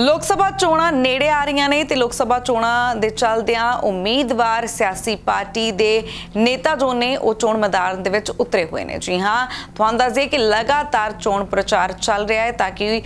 ਲੋਕ ਸਭਾ ਚੋਣਾਂ ਨੇੜੇ ਆ ਰਹੀਆਂ ਨੇ ਤੇ ਲੋਕ ਸਭਾ ਚੋਣਾਂ ਦੇ ਚੱਲਦਿਆਂ ਉਮੀਦਵਾਰ ਸਿਆਸੀ ਪਾਰਟੀ ਦੇ ਨੇਤਾ ਜੋ ਨੇ ਉਹ ਚੋਣ ਮੈਦਾਨ ਦੇ ਵਿੱਚ ਉਤਰੇ ਹੋਏ ਨੇ। ਜੀ ਹਾਂ, ਤੁਹਾਨੂੰ ਦੱਸ ਦਈਏ ਕਿ ਲਗਾਤਾਰ ਚੋਣ ਪ੍ਰਚਾਰ ਚੱਲ ਰਿਹਾ ਹੈ ਤਾਂ ਕਿ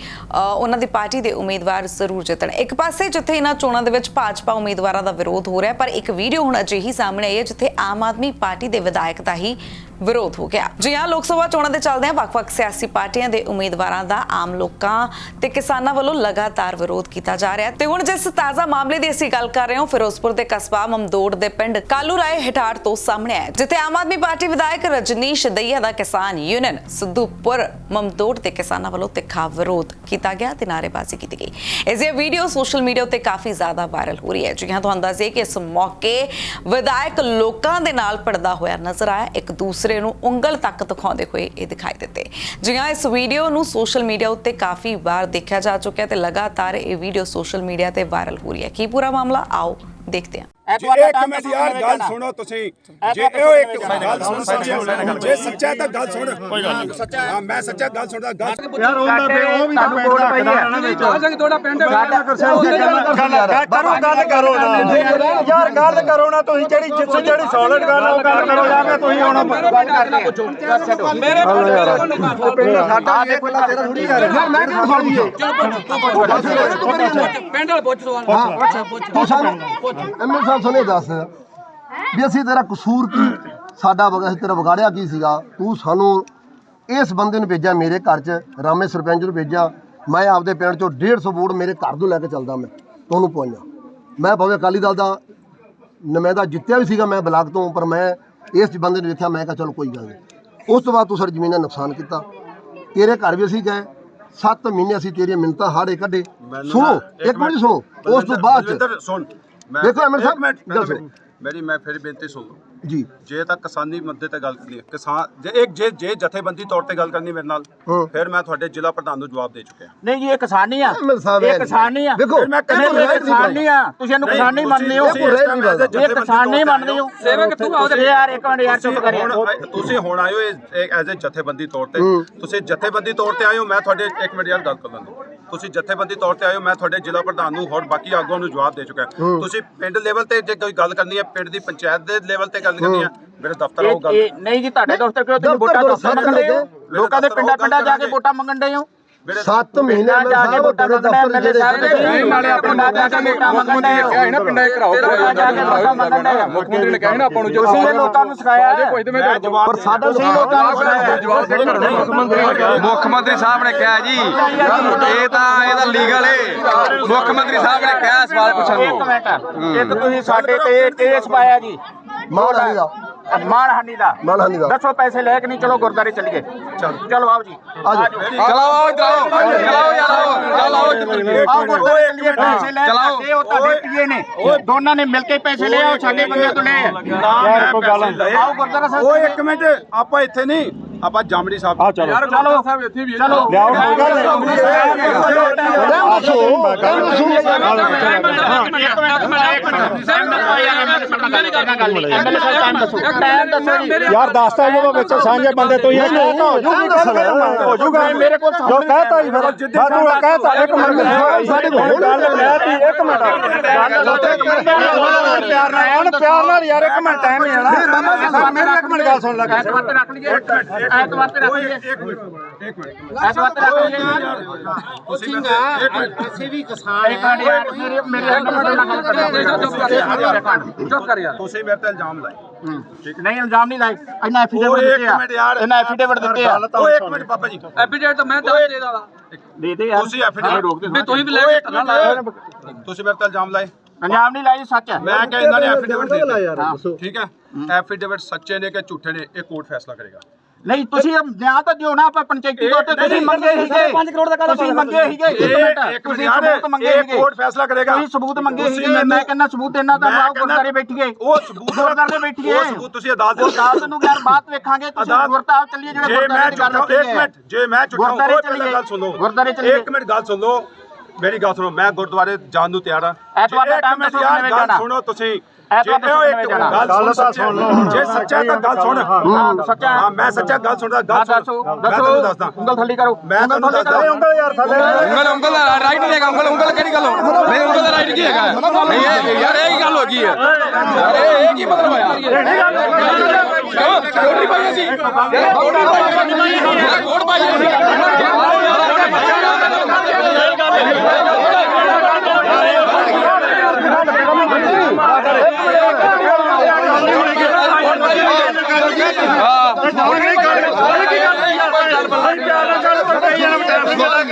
ਉਹਨਾਂ ਦੀ ਪਾਰਟੀ ਦੇ ਉਮੀਦਵਾਰ ਜ਼ਰੂਰ ਜਿੱਤਣ। ਇੱਕ ਪਾਸੇ ਜਿੱਥੇ ਇਹਨਾਂ ਚੋਣਾਂ ਦੇ ਵਿੱਚ ਭਾਜਪਾ ਉਮੀਦਵਾਰਾਂ ਦਾ ਵਿਰੋਧ ਹੋ ਰਿਹਾ ਪਰ ਇੱਕ ਵੀਡੀਓ ਹੁਣ ਅਜਿਹੀ ਸਾਹਮਣੇ ਆਈ ਹੈ ਜਿੱਥੇ ਆਮ ਆਦਮੀ ਪਾਰਟੀ ਦੇ ਵਿਧਾਇਕ ਦਾ ਹੀ ਵਿਰੋਧ ਹੋ ਗਿਆ। ਜੀ ਹਾਂ, ਲੋਕ ਸਭਾ ਚੋਣਾਂ ਦੇ ਚੱਲਦਿਆਂ ਵੱਖ-ਵੱਖ ਸਿਆਸੀ ਪਾਰਟੀਆਂ ਦੇ ਉਮੀਦਵਾਰਾਂ ਦਾ ਆਮ ਲੋਕਾਂ ਤੇ ਕਿਸਾਨਾਂ ਵੱਲੋਂ ਲਗਾਤਾਰ ਵਿਰੋਧ ਕੀਤਾ ਜਾ ਰਿਹਾ ਤੇ ਹੁਣ ਜਿਸ ਤਾਜ਼ਾ ਮਾਮਲੇ ਦੀ ਅਸੀਂ ਗੱਲ ਕਰ ਰਹੇ ਹਾਂ ਫਿਰੋਜ਼ਪੁਰ ਦੇ ਕਸਬਾ ਮਮਦੋੜ ਦੇ ਪਿੰਡ ਕਾਲੂ ਰਾਏ ਹਟਾੜ ਤੋਂ ਸਾਹਮਣੇ ਆਇਆ ਜਿੱਥੇ ਆਮ ਆਦਮੀ ਪਾਰਟੀ ਵਿਧਾਇਕ ਰਜਨੀਸ਼ ਦਈਆ ਦਾ ਕਿਸਾਨ ਯੂਨੀਅਨ ਸਿੱਧੂਪੁਰ ਮਮਦੋੜ ਦੇ ਕਿਸਾਨਾਂ ਵੱਲੋਂ ਤਿੱਖਾ ਵਿਰੋਧ ਕੀਤਾ ਗਿਆ ਤੇ ਨਾਅਰੇਬਾਜ਼ੀ ਕੀਤੀ ਗਈ। ਇਸ ਦੀ ਵੀਡੀਓ ਸੋਸ਼ਲ ਮੀਡੀਆ ਉੱਤੇ ਕਾਫੀ ਜ਼ਿਆਦਾ ਵਾਇਰਲ ਹੋ ਰਹੀ ਹੈ। ਜੀ ਹਾਂ, ਤੁਹਾਨੂੰ ਦੱਸ ਕਿ ਇਸ ਮੌਕੇ ਵਿਧਾਇਕ ਲੋਕਾਂ ਦੇ ਨਾਲ ਪੜਦਾ ਹੋਇਆ ਨਜ਼ਰ ਆਇਆ। ਇੱਕ ਦੂਸਰੇ ਨੂੰ ਉਂਗਲ ਤੱਕ ਦਿਖਾਉਂਦੇ ਹੋਏ ਇਹ ਦਿਖਾਈ ਦਿੱਤੇ। ਜੀ ਹਾਂ, ਇਸ ਵੀਡੀਓ ਨੂੰ ਸੋਸ਼ਲ ਮੀਡੀਆ ਉੱਤੇ ਕਾਫੀ ਵਾਰ ਦੇਖਿਆ ਜਾ ਚੁੱਕਿਆ ਤੇ ਲਗਾਤਾਰ ਇਹ ਵੀਡੀਓ ਸੋਸ਼ਲ ਮੀਡੀਆ ਤੇ ਵਾਇਰਲ ਹੋ ਰਹੀ ਹੈ। ਕੀ ਪੂਰਾ ਮਾਮਲਾ? ਆਓ ਦੇਖਦੇ ਹਾਂ। ਜੇ ਇੱਕ ਮਿੰਟ ਯਾਰ ਗੱਲ ਸੁਣੋ ਤੁਸੀਂ। ਜੇ ਇਹ ਇੱਕ ਗੱਲ ਸੁਣ ਸਕਦੇ ਜੇ ਸੱਚਾ ਤਾਂ ਗੱਲ ਸੁਣ। ਕੋਈ ਗੱਲ ਨਹੀਂ। ਸੱਚਾ ਹਾਂ। ਮੈਂ ਸੱਚਾ ਗੱਲ ਸੁਣਦਾ ਗੱਲ ਯਾਰ ਉਹਦਾ ਫੇ ਉਹ ਵੀ ਤਾਂ ਪਿੰਡ ਰੱਖਦਾ ਨਾ ਵਿੱਚ। ਸਿੰਘ ਤੁਹਾਡਾ ਪਿੰਡ ਕਰੋ ਗੱਲ ਕਰੋ ਨਾ। ਯਾਰ ਗੱਲ ਕਰੋ ਨਾ ਤੁਸੀਂ ਜਿਹੜੀ ਜਿੱਥੇ ਜਿਹੜੀ ਸੋਲਿਡ ਗੱਲ ਆ, ਉਹ ਗੱਲ ਕਰੋ। ਜਾ ਕੇ ਤੁਸੀਂ ਹੁਣ ਗੱਲ ਕਰਦੇ ਮੇਰੇ ਪਿੰਡ ਸਾਡਾ ਇਹ ਪਹਿਲਾਂ ਤੇਰਾ ਥੋੜੀ ਕਰ ਯਾਰ ਮੈਂ ਕਿਉਂ ਫੜ ਦਈਏ ਪਿੰਡ ਵਾਲ ਪੁੱਛ ਸਵਾਲ। ਤੂੰ ਸਾਨੂੰ ਐਮਐਲ ਸਾਹਿਬ ਸੁਣੇ ਦੱਸ। ਵੀ ਅਸੀਂ ਤੇਰਾ ਕਸੂਰ ਕੀ? ਸਾਡਾ ਵਗਾ ਤੇਰਾ ਵਿਗਾੜਿਆ ਕੀ ਸੀਗਾ? ਤੂੰ ਸਾਨੂੰ ਇਸ ਬੰਦੇ ਨੂੰ ਭੇਜਿਆ ਮੇਰੇ ਘਰ 'ਚ ਰਾਮੇ ਸਰਪੰਚ ਨੂੰ ਭੇਜਿਆ। ਮੈਂ ਆਪਦੇ ਪਿੰਡ 'ਚੋਂ 150 ਵੋਟ ਮੇਰੇ ਘਰ ਤੋਂ ਲੈ ਕੇ ਚੱਲਦਾ ਮੈਂ ਤੁਹਾਨੂੰ ਪੁਆਈਆਂ। ਮੈਂ ਭਾਵੇਂ ਅਕਾਲੀ ਦਲ ਦਾ ਨੁਮਾਇੰਦਾ ਜਿੱਤਿਆ ਵੀ ਸੀਗਾ ਮੈਂ ਬਲਾਕ ਤੋਂ ਪਰ ਮੈਂ ਇਸ ਬੰਦੇ ਨੂੰ ਵੇਖਿਆ ਮੈਂ ਕਿਹਾ ਚਲੋ ਕੋਈ ਗੱਲ ਨਹੀਂ। ਉਸ ਤੋਂ ਬਾਅਦ ਤੂੰ ਸਾਡੀ ਜ਼ਮੀਨ ਦਾ ਨੁਕਸਾਨ ਕੀਤਾ। ਤੇਰੇ ਘਰ ਵੀ ਅਸੀਂ ਗਏ। 7 ਮਹੀਨੇ ਅਸੀਂ ਤੇਰੀਆਂ ਮਿੰਤਾਂ ਹਾੜੇ ਕੱਢੇ। ਸੁਣੋ ਇੱਕ ਮਿੰਟ ਸੁਣੋ। ਉਸ ਤੋਂ ਬਾਅਦ ਸੁਣ। ਦੇਖੋ ਐਮਐਲ ਸਾਹਿਬ, ਸੁਣੋ। ਮੇਰੀ ਮੈਂ ਫਿਰ ਬੇਨਤੀ ਸੁਣ ਲਓ ਜੀ। ਜੇ ਤਾਂ ਕਿਸਾਨੀ ਮੁੱਦੇ ਤੇ ਗੱਲ ਕਰਨੀ ਹੈ। ਕਿਸਾਨ ਜੇ ਇੱਕ ਜੇ ਜੇ ਜਥੇਬੰਦੀ ਤੌਰ ਤੇ ਗੱਲ ਕਰਨੀ ਮੇਰੇ ਨਾਲ। ਫਿਰ ਮੈਂ ਤੁਹਾਡੇ ਜ਼ਿਲ੍ਹਾ ਪ੍ਰਧਾਨ ਨੂੰ ਜਵਾਬ ਦੇ ਚੁੱਕਿਆ। ਨਹੀਂ ਜੀ ਇਹ ਕਿਸਾਨੀ ਆ। ਇਹ ਕਿਸਾਨੀ ਆ। ਦੇਖੋ ਮੈਂ ਨਹੀਂ ਕਹਿੰਦਾ ਇਹ ਕਿਸਾਨੀ ਆ। ਤੁਸੀਂ ਇਹਨੂੰ ਕਿਸਾਨੀ ਮੰਨਦੇ ਹੋ। ਇਹ ਕਿਸਾਨੀ ਮੰਨਦੇ ਹੋ। ਸੇਵਕ ਤੂੰ ਆਪਦੇ ਤੁਸੀਂ ਯਾਰ ਇੱਕ ਮਿੰਟ ਯਾਰ ਚੁੱਪ ਹੁਣ ਤੁਸੀਂ ਹੁਣ ਹੋ ਐਜ਼ ਅ ਜਥੇਬੰਦੀ ਤੌਰ ਤੇ। ਤੁਸੀਂ ਜਥੇਬੰਦੀ ਤੌਰ ਤੇ ਆਏ ਹੋ ਮੈਂ ਤੁਹਾਡੇ ਇੱਕ ਮਿੰਟ ਯਾਰ ਗੱਲ ਕਰ ਲੈਂਦਾ। ਤੁਸੀਂ ਜਥੇਬੰਦੀ ਤੌਰ ਤੇ ਆਏ ਹੋ ਮੈਂ ਤੁਹਾਡੇ ਜ਼ਿਲ੍ਹਾ ਪ੍ਰਧਾਨ ਨੂੰ ਹੋਰ ਬਾਕੀ ਆਗੂਆਂ ਨੂੰ ਜਵਾਬ ਦੇ ਚੁੱਕਾ ਤੁਸੀਂ ਪਿੰਡ ਲੈਵਲ ਤੇ ਜੇ ਕੋਈ ਗੱਲ ਕਰਨੀ ਹੈ ਪਿੰਡ ਦੀ ਪੰਚਾਇਤ ਦੇ ਲੈਵਲ ਤੇ ਗੱਲ ਕਰਨੀ ਹੈ ਮੇਰੇ ਦਫ਼ਤਰ ਆਓ ਗੱਲ ਨਹੀਂ ਜੀ ਤੁਹਾਡੇ ਦਫ਼ਤਰ ਕਿਉਂ ਤੁਸੀਂ ਵੋਟਾਂ ਦਫ਼ਤਰ ਲੋਕ। ਦੇ ਪਿੰਡਾਂ ਪਿੰਡਾਂ ਜਾ ਕੇ ਵੋਟਾਂ ਮੰਗਣ ਦੇ ਹੋ? 7 ਮਹੀਨੇ ਕੇ ਸਾਹਿਬ ਤੁਹਾਡੇ ਦੇ ਦਫ਼ਤਰ ਸਾਰੇ ਜਿਹੜੇ ਨਾਲੇ ਆਪਣੇ ਜਾ ਕੇ ਵੋਟਾਂ ਮੰਗਣ ਦੇ ਹੋ। ਇਹਨਾਂ ਪਿੰਡਾਂ ਦੇ ਘਰਾਓ ਪਿੰਡਾਂ ਜਾ ਕੇ ਵੋਟਾਂ ਮੰਗਣ ਦੇ ਹੋ। ਮੁੱਖ ਮੰਤਰੀ ਨੇ ਕਿਹਾ ਨਾ ਆਪਾਂ ਨੂੰ ਜੋ ਲੋਕਾਂ ਨੂੰ ਸਿਖਾਇਆ। ਹੈ। ਕੋਈ ਤੇ ਮੈਂ ਮੈਂ ਜਵਾਬ ਪਰ ਸਾਡਾ ਤੁਸੀਂ ਲੋਕਾਂ ਨੂੰ ਸਿਖਾਇਆ ਹੈ। ਮੁੱਖ ਮੰਤਰੀ ਸਾਹਿਬ ਨੇ ਕਿਹਾ ਜੀ ਇਹ ਤਾਂ ਇਹਦਾ ਲੀਗਲ ਏ। ਮੁੱਖ ਮੰਤਰੀ ਸਾਹਿਬ ਨੇ ਕਿਹਾ ਸਵਾਲ ਪੁੱਛਣ ਇੱਕ ਨੂੰ ਮਿੰਟ ਇੱਕ ਤੁਸੀਂ ਸਾਡੇ ਤੇ ਕੇਸ ਪਾਇਆ ਜੀ। ਮਾਨਹਾਨੀ ਦਾ ਮਾਨਹਾਨੀ ਦਾ ਮਾਨਹਾਨੀ ਦਾ ਦੱਸੋ ਪੈਸੇ ਲੈ ਕੇ ਨਹੀਂ ਚਲੋ ਗੁਰਦਾਰੇ ਚੱਲੀਏ ਚਲੋ ਆਓ ਜੀ ਆਜੋ। ਚਲਾਓ ਆਓ ਇੱਧਰ ਆਓ ਚਲਾਓ ਯਾਰ ਆਓ ਚਲ ਆਓ ਇੱਧਰ ਚੱਲੀਏ। ਆਓ ਗੁਰਦਾਰੇ ਚੱਲੀਏ ਪੈਸੇ ਲੈ ਚਲਾਓ। ਕੇ ਉਹ ਤੁਹਾਡੇ ਪੀਏ ਨੇ ਦੋਨਾਂ ਨੇ ਮਿਲ ਕੇ ਪੈਸੇ ਲੈ ਆਓ ਸਾਡੇ ਬੰਦੇ ਤੋਂ ਲੈ ਯਾਰ ਕੋਈ ਗੱਲ ਆਓ ਗੁਰਦਾਰਾ ਸਾਹਿਬ ਓਏ ਇੱਕ ਮਿੰਟ ਆਪਾਂ ਇੱਥੇ ਨਹੀਂ ਆਪਾਂ ਜਾਮੜੀ ਸਾਹਿਬ ਆ ਚਲੋ ਯਾਰ ਚਲੋ ਸਾਹਿਬ ਇੱਥੇ ਵੀ ਚਲੋ ਲਿਆਓ ਯਾਰ ਦੱਸਦਾ ਜਦੋਂ ਵਿੱਚ ਸਾਂਝੇ ਬੰਦੇ ਤੋਂ ਇਹ ਕਹਿਤਾ ਹੋ ਜੂਗੀ ਹੋ ਜੂਗਾ ਮੇਰੇ ਕੋਲ ਜੋ ਕਹਿਤਾ ਹੀ ਫਿਰ। ਸਾਨੂੰ ਕਹਿਤਾ ਇੱਕ ਮਿੰਟ। ਸਾਡੇ ਕੋਲ ਗੱਲ ਲੈਤੀ ਇੱਕ ਮਿੰਟ। ਪਿਆਰ ਨਾਲ ਪਿਆਰ ਨਾਲ ਯਾਰ ਇੱਕ ਮਿੰਟ ਟਾਈਮ ਮਿੰਟ ਗੱਲ ਸੁਣ ਲੈ ਐਤਵਾਰ ਤੇ ਰੱਖ ਲਈਏ। ਐਤਵਾਰ ਤੇ ਰੱਖ ਲਈਏ। ਇੱਕ ਮਿੰਟ ਇੱਕ ਮਿੰਟ। ਐਤਵਾਰ ਤੇ ਰੱਖ ਲਈਏ ਤੁਸੀਂ ਮੈਂ ਅਸੀਂ ਵੀ ਕਿਸਾਨ ਹਾਂ ਯਾਰ ਮੇਰੇ ਮੇਰੇ ਇੱਕ ਮਿੰਟ ਨਾਲ ਗੱਲ ਕਰੋ। ਚੁੱਪ ਕਰ ਯਾਰ ਤੁਸੀਂ ਮੇਰੇ ਤੇ ਇਲਜ਼ਾਮ ਲਾਏ। ਨਹੀਂ ਇਲਜ਼ਾਮ ਨਹੀਂ ਲਾਏ। ਇਹਨਾਂ ਐਫੀਡੇਵਿਟ ਦਿੱਤੇ ਆ। ਮਿੰਟ ਯਾਰ। ਇਹਨਾਂ ਐਫੀਡੇਵਿਟ ਦਿੱਤੇ ਆ। ਓਏ ਇੱਕ ਮਿੰਟ ਪਾਪਾ ਜੀ। ਐਪੀਡੇਟ ਤਾਂ ਮੈਂ ਤੇ ਦੇ ਦਾਦਾ ਦੇ ਦੇ ਯਾਰ। ਤੁਸੀਂ affidavit ਰੋਕ ਦੇ ਵੀ ਤੁਸੀਂ ਵੀ ਲੈ ਤੁਸੀਂ ਮੇਰੇ ਤੇ ਇਲਜ਼ਾਮ ਲਾਏ। ਇਲਜ਼ਾਮ ਨਹੀਂ ਲਾਏ ਸੱਚ ਹੈ। ਮੈਂ ਕਿਹਾ ਇਹਨਾਂ ਨੇ ਐਫੀਡੇਵਿਟ ਦੇ ਦਿੱਤੇ। ਯਾਰ ਦੱਸੋ। ਠੀਕ ਹੈ? ਐਫੀਡੇਵਿਟ ਸੱਚੇ ਨੇ ਕਿ ਝੂਠੇ ਨੇ ਇਹ ਕੋਰਟ ਫੈਸਲਾ ਕਰੇਗਾ। ਨਹੀਂ ਤੁਸੀਂ ਨਿਆਂ ਤਾਂ ਦਿਓ ਨਾ ਆਪਾਂ ਪੰਚਾਇਤੀ ਤੌਰ ਤੇ ਤੁਸੀਂ ਮੰਗੇ ਸੀਗੇ। 5 ਕਰੋੜ ਦਾ ਕਾਹਦਾ ਤੁਸੀਂ ਮੰਗੇ ਸੀਗੇ ਇੱਕ ਮਿੰਟ ਤੁਸੀਂ ਸਬੂਤ ਮੰਗੇ ਇਹ ਸੀਗੇ। ਕੋਰਟ ਫੈਸਲਾ ਕਰੇਗਾ। ਤੁਸੀਂ ਸਬੂਤ ਮੰਗੇ ਸੀਗੇ ਮੈਂ ਕਹਿੰਦਾ ਸਬੂਤ ਇਹਨਾਂ ਦਾ ਕਹਿੰਦਾ- ਗੁਰਦਾਰੇ ਬੈਠੀਏ। ਉਹ ਸਬੂਤ ਗੁਰਦਾਰੇ ਬੈਠੀਏ। ਉਹ ਸਬੂਤ ਤੁਸੀਂ ਅਦਾਲਤ ਦੇ ਅਦਾਲਤ ਨੂੰ ਯਾਰ ਬਾਤ ਵੇਖਾਂਗੇ ਤੁਸੀਂ ਗੁਰਦਾਰੇ ਚੱਲੀਏ ਜਿਹੜੇ ਗੁਰਦਾਰੇ ਦੀ ਗੱਲ ਝੂਠਾ ਕੀਤੀ ਇੱਕ ਹੈ। ਮਿੰਟ ਜੇ ਮੈਂ ਹਾਂ ਉਹ ਪਹਿਲਾਂ ਚੱਲੀਏ। ਗੱਲ ਸੁਣ। ਲਓ ਗੁਰਦੁਆਰੇ ਚੱਲੀਏ। ਇੱਕ ਮਿੰਟ ਗੱਲ ਸੁਣ। ਲਓ ਮੇਰੀ ਗੱਲ ਸੁਣੋ ਮੈਂ ਗੁਰਦੁਆਰੇ ਜਾਣ ਨੂੰ ਤਿਆਰ ਹਾਂ ਐਤਵਾਰ ਦਾ ਮਿੰਟ ਦੱਸੋ ਯਾਰ ਕਿਵੇਂ ਗੱਲ ਜਾਣਾ। ਸੁਣੋ ਤੁਸੀਂ ਜੇ ਇਹੋ ਇੱਕ ਗੱਲ ਤਾਂ ਸੁਣ ਲਓ ਜੇ ਸੱਚਾ ਤਾਂ ਗੱਲ ਸੁਣ ਸੱਚਾ ਹਾਂ ਮੈਂ ਸੱਚਾ ਗੱਲ ਸੁਣਦਾ ਗੱਲ ਸੁਣ ਦੱਸੋ ਤੁਹਾਨੂੰ ਦੱਸਦਾ ਉਂਗਲ ਥੱਲੀ ਕਰੋ ਮੈਂ ਤੁਹਾਨੂੰ ਦੱਸਦਾ ਉਂਗਲ ਯਾਰ ਥੱਲੇ ਉਂਗਲ ਉਂਗਲ ਦਾ ਰਾਈਟ ਨਹੀਂ ਹੈਗਾ ਉਂਗਲ ਉਂਗਲ ਕਿਹੜੀ ਗੱਲ ਹੋ ਨਹੀਂ ਉਂਗਲ ਦਾ ਰਾਈਟ ਕੀ ਹੈਗਾ ਨਹੀਂ ਇਹ ਯਾਰ ਇਹ ਕੀ ਗੱਲ ਹੋ ਗਈ ਹੈ ਯਾਰ ਇਹ ਕੀ ਮਤਲਬ ਹੋਇਆ ਕਿਉਂ ਕੋੜੀ ਪਾਈ ਯਾਰ ਕੋੜੀ ਪਾਈ ਯਾਰ ਕੋੜ ਪਾਈ